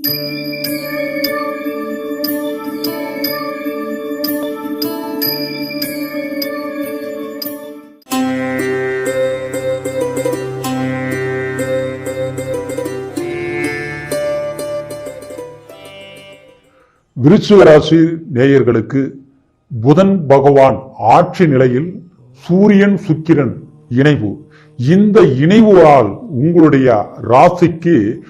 விருச்சிக ராசி நேயர்களுக்கு புதன் பகவான் ஆட்சி நிலையில் சூரியன் சுக்கிரன் இணைவு. இந்த இணைவுகளால் உங்களுடைய ராசிக்கு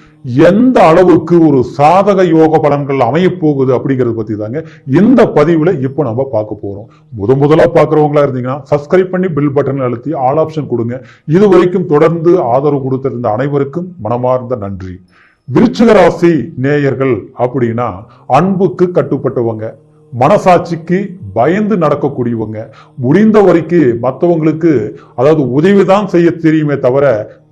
எந்த அளவுக்கு ஒரு சாதக யோக பலன்கள் அமையப்போகுது அப்படிங்கறத பத்தி தாங்க இந்த பதிவுல இப்போ நம்ம பார்க்க போறோம். முத முதலா பார்க்குறவங்களா இருந்தீங்கன்னா சப்ஸ்கிரைப் பண்ணி பில் பட்டன் அழுத்தி ஆல் ஆப்ஷன் கொடுங்க. இது வரைக்கும் தொடர்ந்து ஆதரவு கொடுத்திருந்த அனைவருக்கும் மனமார்ந்த நன்றி. விருச்சிக ராசி நேயர்கள் அப்படின்னா அன்புக்கு கட்டுப்பட்டவங்க மனசாட்சிக்கு பயந்து நடக்கக்கூடியவங்க முடிந்த வரைக்கும் மற்றவங்களுக்கு அதாவது உதவி தான் செய்ய தெரியுமே தவிர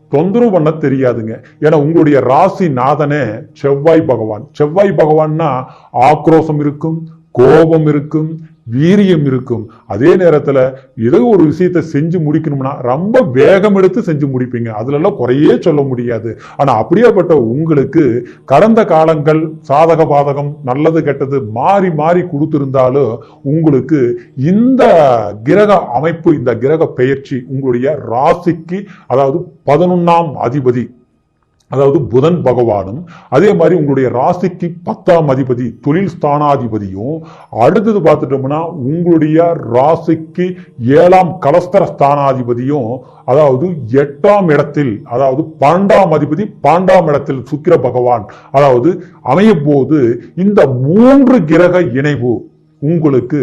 தொந்தரவு பண்ண தெரியாதுங்க. ஏன்னா உங்களுடைய ராசி நாதனே செவ்வாய் பகவான். செவ்வாய் பகவான்னா ஆக்ரோஷம் இருக்கும் கோபம் இருக்கும் வீரியம் இருக்கும். அதே நேரத்தில் ஏதோ ஒரு விஷயத்தை செஞ்சு முடிக்கணும்னா ரொம்ப வேகம் எடுத்து செஞ்சு முடிப்பீங்க. அதுல குறையே சொல்ல முடியாது. ஆனால் அப்படியேப்பட்ட உங்களுக்கு கடந்த காலங்கள் சாதக பாதகம் நல்லது கெட்டது மாறி மாறி கொடுத்துருந்தாலும் உங்களுக்கு இந்த கிரக அமைப்பு இந்த கிரக பெயர்ச்சி உங்களுடைய ராசிக்கு அதாவது பதினொன்னாம் அதிபதி அதாவது புதன் பகவானும் அதே மாதிரி உங்களுடைய ராசிக்கு பத்தாம் அதிபதி தொழில் ஸ்தானாதிபதியும் அடுத்தது பார்த்துட்டோம்னா உங்களுடைய ராசிக்கு ஏழாம் கலஸ்தர ஸ்தானாதிபதியும் அதாவது எட்டாம் இடத்தில் அதாவது பன்னெண்டாம் அதிபதி பன்னெண்டாம் இடத்தில் சுக்கிர பகவான் அதாவது அமையும் போது இந்த மூன்று கிரக இணைவு உங்களுக்கு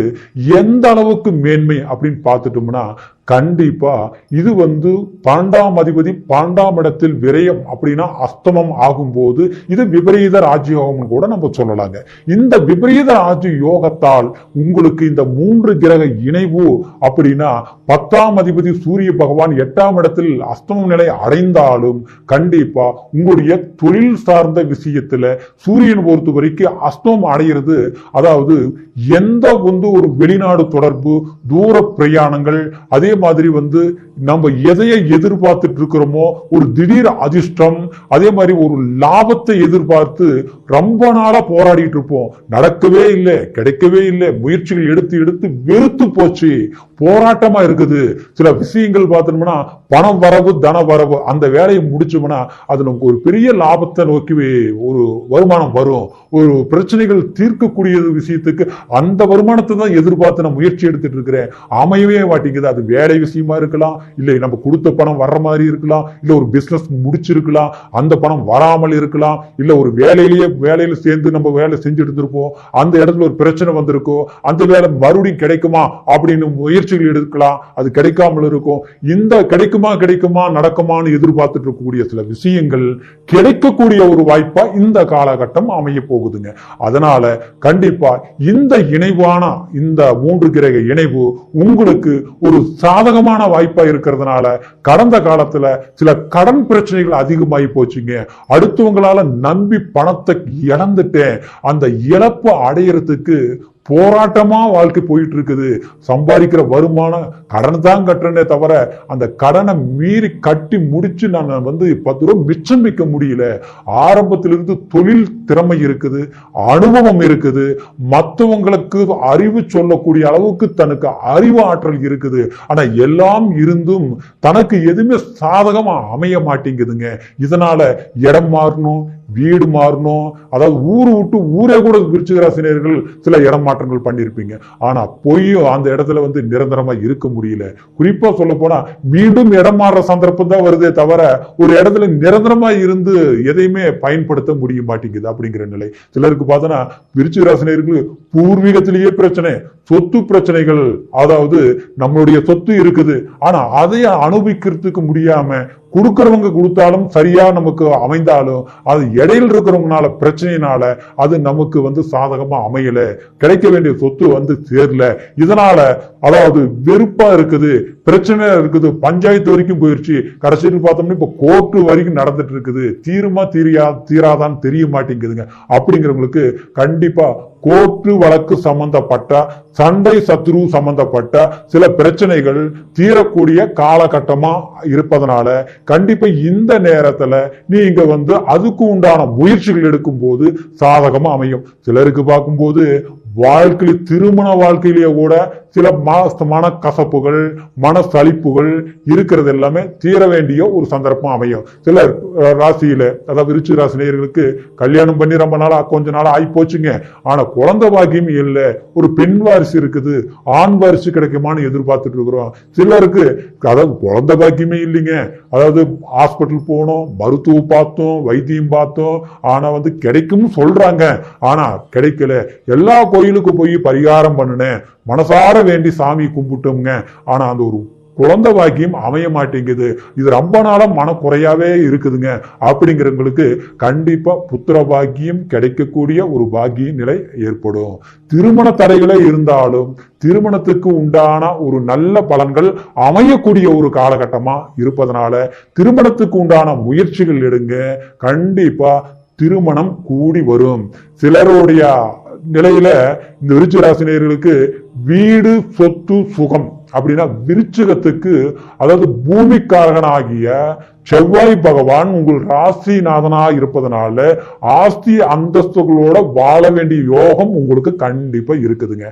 எந்த அளவுக்கு மேன்மை அப்படின்னு பார்த்துட்டோம்னா கண்டிப்பா இது வந்து பன்னெண்டாம் அதிபதி பன்னெண்டாம் இடத்தில் விரயம் அப்படின்னா அஸ்தமம் ஆகும்போது இது விபரீத ராஜயோகம்னு கூட நம்ம சொல்லலாங்க. இந்த விபரீத ராஜ யோகத்தால் உங்களுக்கு இந்த மூன்று கிரக இணைவு அப்படின்னா பத்தாம் அதிபதி சூரிய பகவான் எட்டாம் இடத்தில் அஸ்தமம் நிலை அடைந்தாலும் கண்டிப்பா உங்களுடைய தொழில் சார்ந்த விஷயத்துல சூரியன் பொறுத்த வரைக்கும் அஸ்தமம் அடைகிறது அதாவது எந்த வந்து ஒரு வெளிநாடு தொடர்பு தூர பிரயாணங்கள் அதே மாதிரி வந்து நம்ம எதையை எதிர்பார்த்துட்டு இருக்கிறோமோ ஒரு திடீர் அதிர்ஷ்டம் அதே மாதிரி ஒரு லாபத்தை எதிர்பார்த்து ரொம்ப நாளா போராடிட்டு இருப்போம். நடக்கவே இல்லை கிடைக்கவே இல்லை. முயற்சிகள் எடுத்து எடுத்து வெறுத்து போச்சு. போராட்டமா இருக்குது. சில விஷயங்கள் பார்த்தோம்னா பணம் வரவு தன வரவு அந்த வேலையை முடிச்சோம்னா அது நமக்கு ஒரு பெரிய லாபத்தை நோக்கி ஒரு வருமானம் வரும். ஒரு பிரச்சனைகள் தீர்க்கக்கூடிய விஷயத்துக்கு அந்த வருமானத்தை தான் எதிர்பார்த்து நான் முயற்சி எடுத்துட்டு இருக்கிறேன். அமையவே மாட்டேங்குது. அது வேலை விஷயமா இருக்கலாம் இல்லை நம்ம கொடுத்த பணம் வர்ற மாதிரி இருக்கலாம் இல்ல ஒரு பிசினஸ் முடிச்சிருக்கலாம் அந்த பணம் வராமல் இருக்கலாம் இல்ல ஒரு வேலையிலேயே வேலையில சேர்ந்து நம்ம வேலை செஞ்சுட்டு இருந்திருப்போம் அந்த இடத்துல ஒரு பிரச்சனை வந்திருக்கோ அந்த வேலை மறுபடியும் கிடைக்குமா அப்படின்னு முயற்சிகள் எடுக்கலாம் அது கிடைக்காமல் இருக்கும். இந்த கிடைக்குமா கிடைக்குமா நடக்குமான்னு எதிர்பார்த்துட்டு இருக்கக்கூடிய சில விஷயங்கள் கிடைக்கக்கூடிய ஒரு வாய்ப்பா இந்த காலகட்டம் அமைய போகுதுங்க. அதனால கண்டிப்பா இந்த இணைவான இந்த மூன்று கிரக இணைவு உங்களுக்கு ஒரு சாதகமான வாய்ப்பா இருக்கிறதுனால கடந்த காலத்துல சில கடன் பிரச்சனைகள் அதிகமாகி போச்சுங்க. அடுத்தவங்களால நம்பி பணத்தை இழந்துட்டேன். அந்த இழப்பு அடையிறதுக்கு போராட்டமா வாழ்க்கை போயிட்டு இருக்குது சம்பாதிக்கிற வருமானம் கடன் தான் கட்டுறனே தவிர அந்த கடனை மீறி கட்டி முடிச்சு நான் வந்து பத்து ரூபா மிச்சம் வைக்க முடியல. ஆரம்பத்திலிருந்து தொழில் திறமை இருக்குது அனுபவம் இருக்குது. மற்றவங்களுக்கு அறிவு சொல்லக்கூடிய அளவுக்கு தனக்கு அறிவு ஆற்றல் இருக்குது. ஆனா எல்லாம் இருந்தும் தனக்கு எதுவுமே சாதகமா அமைய மாட்டேங்குதுங்க. இதனால இடம் மாறணும் வீடு மாறணும். அதாவது ஊரு விட்டு ஊரே கூட விருச்சிகராசினியர்கள் சில இடம் மாற்றங்கள் பண்ணியிருப்பீங்க. ஆனா பொய்யும் அந்த இடத்துல வந்து நிரந்தரமா இருக்க முடியல. குறிப்பா சொல்ல போனா மீண்டும் இடம் மாறுற சந்தர்ப்பம் தான் வருதே தவிர ஒரு இடத்துல நிரந்தரமா இருந்து எதையுமே பயன்படுத்த முடிய மாட்டேங்குது அப்படிங்கிற நிலை. சிலருக்கு பார்த்தோன்னா விருச்சிகராசினியர்களுக்கு பூர்வீகத்திலேயே பிரச்சனை சொத்து பிரச்சனைகள் அதாவது நம்மளுடைய சொத்து இருக்குது. ஆனா அதையே அனுபவிக்கிறதுக்கு முடியாம கொடுக்கறவங்க கொடுத்தாலும் சரியா நமக்கு அமைந்தாலும் அது இடையில இருக்கிறவங்கனால பிரச்சனையினால அது நமக்கு வந்து சாதகமா அமையல. கிடைக்க வேண்டிய சொத்து வந்து சேரல. இதனால அதாவது வெறுப்பா இருக்குது பிரச்சனை இருக்குது பஞ்சாயத்து வரைக்கும் போயிருச்சு. கடைசியில் பார்த்தோம்னா இப்ப கோர்ட்டு வரைக்கும் நடந்துட்டு இருக்குது. தீருமா தீரியா தீராதான்னு தெரிய மாட்டேங்குதுங்க. அப்படிங்கிறவங்களுக்கு கண்டிப்பா கோர்ட்டு வழக்கு சம்பந்தப்பட்ட சண்டை சத்ரு சம்பந்தப்பட்ட சில பிரச்சனைகள் தீரக்கூடிய காலகட்டமா இருப்பதனால கண்டிப்பா இந்த நேரத்துல நீங்க வந்து அதுக்கு உண்டான முயற்சிகள் எடுக்கும் போது சாதகமா அமையும். சிலருக்கு பார்க்கும்போது வாழ்க்கையில் திருமண வாழ்க்கையிலேயே கூட சில மன கசப்புகள் மன சலிப்புகள் இருக்கிறது எல்லாமே தீர வேண்டிய ஒரு சந்தர்ப்பம் அமையும். சிலர் ராசியில அதாவது விருச்சி ராசி நேயர்களுக்கு கல்யாணம் பண்ணி ரொம்ப நாளா கொஞ்ச நாளா ஆகி போச்சுங்க. ஆனா குழந்தை பாக்கியம் இல்ல ஒரு பெண் வாரிசு இருக்குது ஆண் வாரிசு கிடைக்குமான்னு எதிர்பார்த்துட்டு இருக்கிறோம். சிலருக்கு அதாவது குழந்தை பாக்கியமே இல்லைங்க. அதாவது ஹாஸ்பிட்டல் போனோம் மருத்துவம் பார்த்தோம் வைத்தியம் பார்த்தோம் ஆனா வந்து கிடைக்கும்னு சொல்றாங்க. ஆனா கிடைக்கல. எல்லா கோயிலுக்கு போய் பரிகாரம் பண்ணினேன். மனசார வேண்டி சாமி கும்பிட்டோம்ங்க. ஆனா அந்த ஒரு குழந்தை பாக்கியம் அமைய மாட்டேங்குது. இது ரொம்ப நாளாக மனக்குறையாவே இருக்குதுங்க. அப்படிங்கிறவங்களுக்கு கண்டிப்பாக புத்திர பாக்கியம் கிடைக்கக்கூடிய ஒரு பாக்கிய நிலை ஏற்படும். திருமண தடைகளே இருந்தாலும் திருமணத்துக்கு உண்டான ஒரு நல்ல பலன்கள் அமையக்கூடிய ஒரு காலகட்டமாக இருப்பதனால திருமணத்துக்கு உண்டான முயற்சிகள் எடுங்க. கண்டிப்பாக திருமணம் கூடி வரும். சிலருடைய நிலையில இந்த விருச்சிக ராசினியர்களுக்கு வீடு சொத்து சுகம் அப்படின்னா விருச்சிகத்துக்கு அதாவது பூமிக்காரகனாகிய செவ்வாய் பகவான் உங்கள் ராசிநாதனாக இருப்பதனால ஆஸ்தி அந்தஸ்துகளோட வாழ வேண்டிய யோகம் உங்களுக்கு கண்டிப்பா இருக்குதுங்க.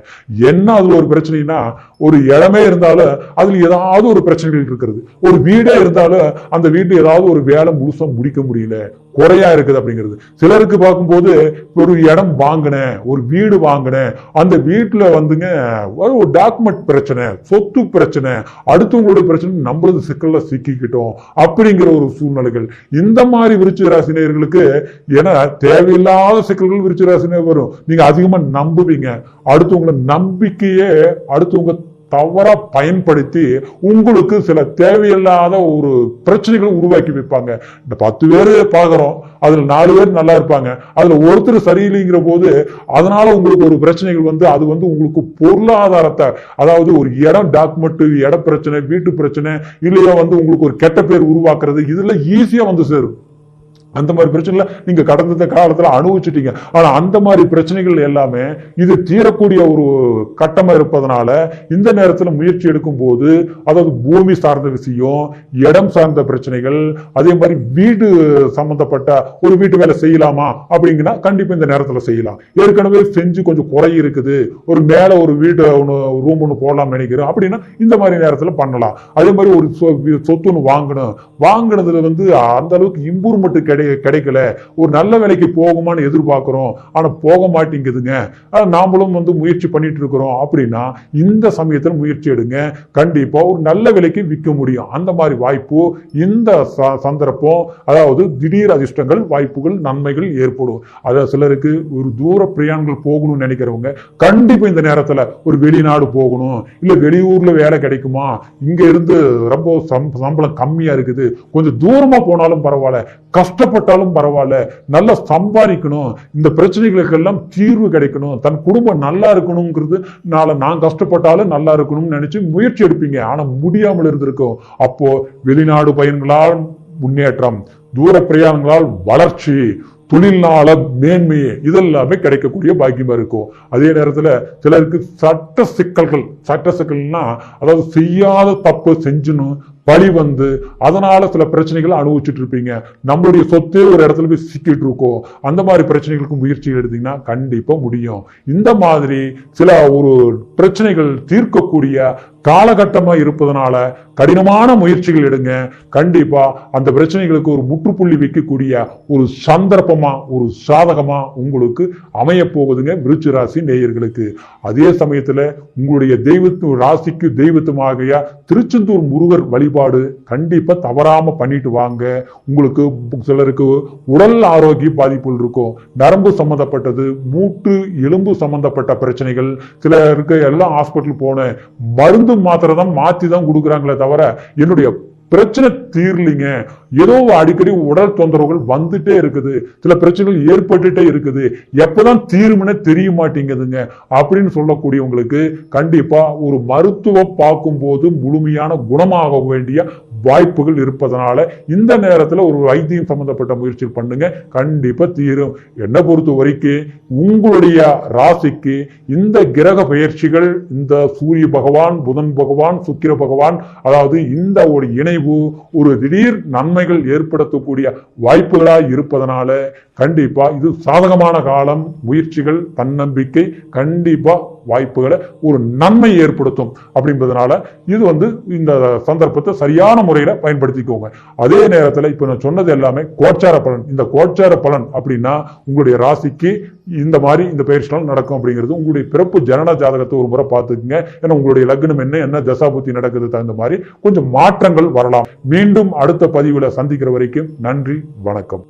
என்ன அதுல ஒரு பிரச்சனைனா ஒரு இடமே இருந்தாலும் அதுல ஏதாவது ஒரு பிரச்சனைகள் இருக்கிறது. ஒரு வீடே இருந்தாலும் அந்த வீட்டுல ஏதாவது ஒரு வேலை முழுசா முடிக்க முடியல. குறையா இருக்குது அப்படிங்கிறது. சிலருக்கு பார்க்கும்போது ஒரு இடம் வாங்கினேன் ஒரு வீடு வாங்கினேன் அந்த வீட்டுல வந்துங்க ஒரு டாக்குமெண்ட் பிரச்சனை சொத்து பிரச்சனை அடுத்தவங்களுடைய பிரச்சனை நம்மளது சிக்கலில் சிக்கிக்கிட்டோம் அப்படிங்கிற ஒரு சூழ்நிலைகள். இந்த மாதிரி விருச்சிக ராசினியர்களுக்கு ஏன்னா தேவையில்லாத சிக்கல்கள் விருச்சிக ராசினியர் வரும். நீங்க அதிகமா நம்புவீங்க. அடுத்தவங்கள நம்பிக்கையே அடுத்தவங்க தவறா பயன்படுத்தி உங்களுக்கு சில தேவையில்லாத ஒரு பிரச்சனைகளை உருவாக்கி வைப்பாங்க. இந்த பத்து பேர் பார்க்குறோம். அதுல நாலு பேர் நல்லா இருப்பாங்க. அதுல ஒருத்தர் சரியில்லைங்கிற போது அதனால உங்களுக்கு ஒரு பிரச்சனைகள் வந்து அது வந்து உங்களுக்கு பொருளாதாரத்தை அதாவது ஒரு இடம் டாக்குமெண்ட் இட பிரச்சனை வீட்டு பிரச்சனை இல்லையா வந்து உங்களுக்கு ஒரு கெட்ட பேர் உருவாக்குறது இதுல ஈஸியா வந்து சேரும். அந்த மாதிரி பிரச்சனைல நீங்க கடந்த காலத்துல அனுபவிச்சிட்டீங்க. ஆனா அந்த மாதிரி பிரச்சனைகள் எல்லாமே இது தீரக்கூடிய ஒரு கட்டமா இருப்பதனால இந்த நேரத்துல முயற்சி எடுக்கும் போது அதாவது பூமி சார்ந்த விஷயம் இடம் சார்ந்த பிரச்சனைகள் அதே மாதிரி வீடு சம்பந்தப்பட்ட ஒரு வீட்டு வேலை செய்யலாமா அப்படிங்கன்னா கண்டிப்பா இந்த நேரத்துல செய்யலாம். ஏற்கனவே செஞ்சு கொஞ்சம் குறை இருக்குது. ஒரு மேல ஒரு வீடு ஒன்று ரூம் ஒன்று போடலாம்னு நினைக்கிறேன் அப்படின்னா இந்த மாதிரி நேரத்துல பண்ணலாம். அதே மாதிரி ஒரு சொ- வி- சொத்து ஒன்று வாங்கணும். வாங்கினதுல வந்து அந்த அளவுக்கு இம்ப்ரூவ்மெண்ட் கிடையாது கிடைக்கல. ஒரு நல்ல வேலைக்கு போகுமான்னு எதிர்பார்க்குறோம். ஆனால் போக மாட்டேங்குதுங்க. நாமளும் வந்து முயற்சி பண்ணிட்டு இருக்கிறோம். அப்படின்னா இந்த சமயத்தில் முயற்சி எடுங்க. கண்டிப்பா ஒரு நல்ல விலைக்கு விற்க முடியும். அந்த மாதிரி வாய்ப்பு இந்த சந்தர்ப்பம் அதாவது திடீர் அதிர்ஷ்டங்கள் வாய்ப்புகள் நன்மைகள் ஏற்படும். அதாவது சிலருக்கு ஒரு தூர பிரயாணங்கள் போகணும்னு நினைக்கிறவங்க கண்டிப்பா இந்த நேரத்துல ஒரு வெளிநாடு போகணும். இல்ல வெளியூர்ல வேலை கிடைக்குமா? இங்க இருந்து ரொம்ப சம்பளம் கம்மியா இருக்குது. கொஞ்சம் தூரமா போனாலும் பரவாயில்ல. கஷ்டப்பட்டாலும் பரவாயில்ல. நல்லா சம்பாதிக்கணும். இந்த பிரச்சனைகளுக்கெல்லாம் தீர்வு கிடைக்கணும். தன் குடும்பம் நல்லா இருக்கணுங்கிறது நாளை நான் கஷ்டப்பட்டாலும் நல்லா இருக்கணும்னு நினைச்சு முயற்சி எடுப்பீங்க. ஆனா முடியாமல் இருந்திருக்கும். அப்போ வெளிநாடு பயன்களால் முன்னேற்றம் தூர பிரயாணங்களால் வளர்ச்சி தொழில்நாள மேன்மை இதெல்லாமே கிடைக்கக்கூடிய பாக்கியமா இருக்கும். அதே நேரத்துல சிலருக்கு சட்ட சிக்கல்கள் சட்ட சிக்கல்னா அதாவது செய்யாத தப்பு செஞ்சுன்னு பழி வந்து அதனால சில பிரச்சனைகளை அனுபவிச்சுட்டு இருப்பீங்க. நம்மளுடைய சொத்தே ஒரு இடத்துல போய் சிக்கிட்டு இருக்கோம் அந்த மாதிரி பிரச்சனைகளுக்கு முயற்சி எடுத்தீங்கன்னா கண்டிப்பா முடியும். இந்த மாதிரி சில ஒரு பிரச்சனைகள் தீர்க்கக்கூடிய காலகட்டமா இருப்பதனால கடினமான முயற்சிகள் எடுங்க. கண்டிப்பா அந்த பிரச்சனைகளுக்கு ஒரு முற்றுப்புள்ளி வைக்கக்கூடிய ஒரு சந்தர்ப்பமா ஒரு சாதகமா உங்களுக்கு அமைய போகுதுங்க ராசி நேயர்களுக்கு. அதே சமயத்துல உங்களுடைய தெய்வத்து ராசிக்கு தெய்வத்துமாகிய திருச்செந்தூர் முருகர் வழிபாடு கண்டிப்பா தவறாம பண்ணிட்டு வாங்க. உங்களுக்கு சிலருக்கு உடல் ஆரோக்கிய பாதிப்புகள் இருக்கும். நரம்பு சம்பந்தப்பட்டது மூட்டு எலும்பு சம்பந்தப்பட்ட பிரச்சனைகள் சிலருக்கு எல்லாம் ஹாஸ்பிட்டல் போனேன் மருந்து மாத்திரை தான் மாத்தி தான் கொடுக்குறாங்களே தவிர என்னுடைய பிரச்சனை தீர்லிங்க. ஏதோ அடிக்கடி உடல் தொந்தரவுகள் வந்துட்டே இருக்குது. சில பிரச்சனைகள் ஏற்பட்டுட்டே இருக்குது. எப்பதான் தீரும்னே தெரிய மாட்டேங்குதுங்க. அப்படின்னு சொல்லக்கூடியவங்களுக்கு கண்டிப்பா ஒரு மருத்துவ பார்க்கும்போது முழுமையான குணமாக வேண்டிய வாய்ப்புகள் இருப்பதனால இந்த நேரத்தில் ஒரு வைத்தியம் சம்பந்தப்பட்ட முயற்சி பண்ணுங்க. கண்டிப்பா தீரும். என்னை பொறுத்த வரைக்கும் உங்களுடைய ராசிக்கு இந்த கிரக பயிற்சிகள் இந்த சூரிய பகவான் புதன் பகவான் சுக்கிர பகவான் அதாவது இந்த ஒரு இணைவு ஒரு திடீர் நன்மைகள் ஏற்படுத்தக்கூடிய வாய்ப்புகளாக இருப்பதனால கண்டிப்பா இது சாதகமான காலம் முயற்சிகள் தன்னம்பிக்கை கண்டிப்பா வாய்ப்புகளை ஒரு நன்மை ஏற்படுத்தும் அப்படின்றதுனால இது வந்து இந்த சந்தர்ப்பத்தை சரியான முறையில பயன்படுத்திக்கோங்க. அதே நேரத்தில் இப்போ நான் சொன்னது எல்லாமே கோச்சார பலன். இந்த கோச்சார பலன் அப்படின்னா உங்களுடைய ராசிக்கு இந்த மாதிரி இந்த பயிற்சிகள் நடக்கும் அப்படிங்கிறது உங்களுடைய பிறப்பு ஜனன ஜாதகத்தை ஒரு முறை பார்த்துக்குங்க. ஏன்னா உங்களுடைய லக்னம் என்ன என்ன தசாபுத்தி நடக்குது தகுந்த மாதிரி கொஞ்சம் மாற்றங்கள் வரலாம். மீண்டும் அடுத்த பதிவில் சந்திக்கிற வரைக்கும் நன்றி வணக்கம்.